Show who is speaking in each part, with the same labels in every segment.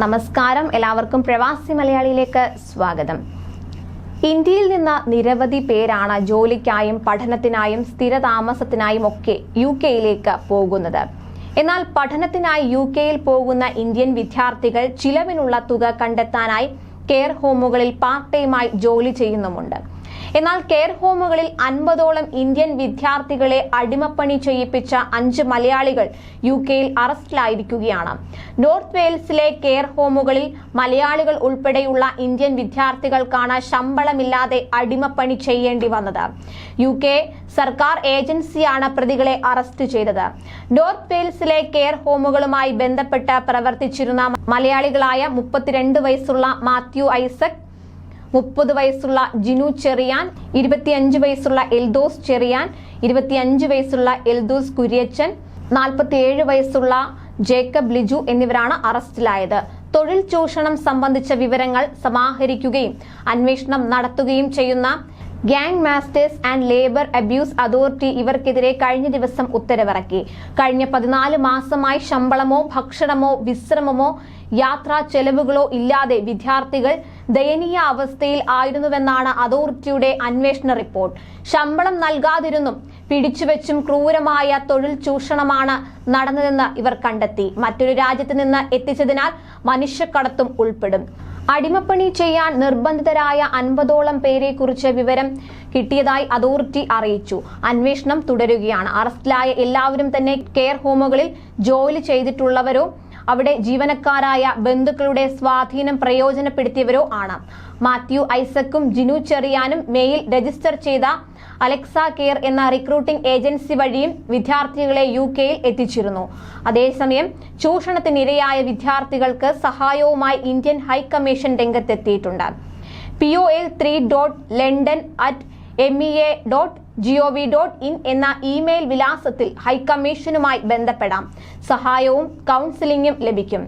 Speaker 1: നമസ്കാരം. എല്ലാവർക്കും പ്രവാസി മലയാളിയിലേക്ക് സ്വാഗതം. ഇന്ത്യയിൽ നിന്ന് നിരവധി പേരാണ് ജോലിക്കായും പഠനത്തിനായും സ്ഥിരതാമസത്തിനായും ഒക്കെ യു കെയിലേക്ക് പോകുന്നത്. എന്നാൽ പഠനത്തിനായി യു കെയിൽ പോകുന്ന ഇന്ത്യൻ വിദ്യാർത്ഥികൾ ചിലവിനുള്ള തുക കണ്ടെത്താനായി കെയർ ഹോമുകളിൽ പാർട്ട് ടൈമായി ജോലി ചെയ്യുന്നുമുണ്ട്. എന്നാൽ കെയർ ഹോമുകളിൽ അൻപതോളം ഇന്ത്യൻ വിദ്യാർത്ഥികളെ അടിമപ്പണി ചെയ്യിപ്പിച്ച അഞ്ച് മലയാളികൾ യു കെയിൽ അറസ്റ്റിലായിരിക്കുകയാണ്. നോർത്ത് വെയിൽസിലെ കെയർ ഹോമുകളിൽ മലയാളികൾ ഉൾപ്പെടെയുള്ള ഇന്ത്യൻ വിദ്യാർത്ഥികൾക്കാണ് ശമ്പളമില്ലാതെ അടിമപ്പണി ചെയ്യേണ്ടി വന്നത്. യു കെ സർക്കാർ ഏജൻസിയാണ് പ്രതികളെ അറസ്റ്റ് ചെയ്തത്. നോർത്ത് വെയിൽസിലെ കെയർ ഹോമുകളുമായി ബന്ധപ്പെട്ട് പ്രവർത്തിച്ചിരുന്ന മലയാളികളായ മുപ്പത്തിരണ്ട് വയസ്സുള്ള മാത്യു ഐസക് മുപ്പത് വയസ്സുള്ള ജിനു ചെറിയാൻ ഇരുപത്തിയഞ്ച് വയസ്സുള്ള എൽദോസ് ചെറിയാൻ ഇരുപത്തിയഞ്ച് വയസ്സുള്ള എൽദോസ് കുര്യച്ചൻ നാൽപ്പത്തിയേഴ് വയസ്സുള്ള ജേക്കബ് ലിജു എന്നിവരാണ് അറസ്റ്റിലായത്. തൊഴിൽ ചൂഷണം സംബന്ധിച്ച വിവരങ്ങൾ സമാഹരിക്കുകയും അന്വേഷണം നടത്തുകയും ചെയ്യുന്ന gang masters and labour abuse authority ഇവർക്കെതിരെ കഴിഞ്ഞ ദിവസം ഉത്തരവിറക്കി. കഴിഞ്ഞ പതിനാല് മാസമായി ശമ്പളമോ ഭക്ഷണമോ വിശ്രമമോ യാത്രാ ചെലവുകളോ ഇല്ലാതെ വിദ്യാർത്ഥികൾ ദയനീയ അവസ്ഥയിൽ ആയിരുന്നുവെന്നാണ് അതോറിറ്റിയുടെ അന്വേഷണ റിപ്പോർട്ട്. ശമ്പളം നൽകാതിരുന്നും പിടിച്ചുവെച്ചും ക്രൂരമായ തൊഴിൽ ചൂഷണമാണ് നടന്നതെന്ന് ഇവർ കണ്ടെത്തി. മറ്റൊരു രാജ്യത്ത് നിന്ന് എത്തിച്ചതിനാൽ മനുഷ്യക്കടത്തും ഉൾപ്പെടും. അടിമപ്പണി ചെയ്യാൻ നിർബന്ധിതരായ അൻപതോളം പേരെ കുറിച്ച് വിവരം കിട്ടിയതായി അതോറിറ്റി അറിയിച്ചു. അന്വേഷണം തുടരുകയാണ്. അറസ്റ്റിലായ എല്ലാവരും തന്നെ കെയർ ഹോമുകളിൽ ജോലി ചെയ്തിട്ടുള്ളവരോ അവിടെ ജീവനക്കാരായ ബന്ധുക്കളുടെ സ്വാധീനം പ്രയോജനപ്പെടുത്തിയവരോ ആണ്. മാത്യു ഐസക്കും ജിനു ചെറിയാനും മെയിൽ രജിസ്റ്റർ ചെയ്ത അലക്സ കെയർ എന്ന റിക്രൂട്ടിംഗ് ഏജൻസി വഴിയും വിദ്യാർത്ഥികളെ യു കെയിൽ എത്തിച്ചിരുന്നു. അതേസമയം ചൂഷണത്തിനിരയായ വിദ്യാർത്ഥികൾക്ക് സഹായവുമായി ഇന്ത്യൻ ഹൈക്കമ്മീഷൻ രംഗത്തെത്തിയിട്ടുണ്ട്. P O L three dot London at M E A dot G O V dot in എന്ന ഇമെയിൽ വിലാസത്തിൽ ഹൈക്കമ്മീഷനുമായി ബന്ധപ്പെടാം. സഹായവും കൗൺസിലിംഗും ലഭിക്കും.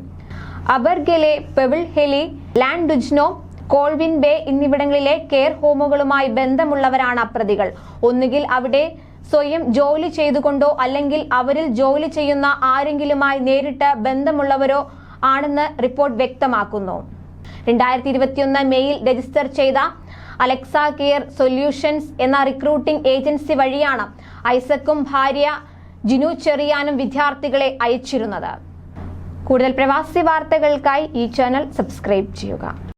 Speaker 1: അബർഗലെ പെവിൾ ഹെലി ലാൻഡുജ്നോ കോൾവിൻ ബേ എന്നിവിടങ്ങളിലെ കെയർ ഹോമുകളുമായി ബന്ധമുള്ളവരാണ് പ്രതികൾ ഒന്നുകിൽ അവിടെ സ്വയം ജോലി ചെയ്തുകൊണ്ടോ അല്ലെങ്കിൽ അവരിൽ ജോലി ചെയ്യുന്ന ആരെങ്കിലുമായി നേരിട്ട് ബന്ധമുള്ളവരോ ആണെന്ന് റിപ്പോർട്ട് വ്യക്തമാക്കുന്നു. രണ്ടായിരത്തി ഇരുപത്തിയൊന്ന് മെയിൽ രജിസ്റ്റർ ചെയ്ത അലക്സ കെയർ സൊല്യൂഷൻസ് എന്ന റിക്രൂട്ടിംഗ് ഏജൻസി വഴിയാണ് ഐസക്കും ഭാര്യ ജിനു ചെറിയാനും വിദ്യാർത്ഥികളെ അയച്ചിരുന്നത്. കൂടുതൽ പ്രവാസി വാർത്തകൾക്കായി ഈ ചാനൽ സബ്സ്ക്രൈബ് ചെയ്യുക.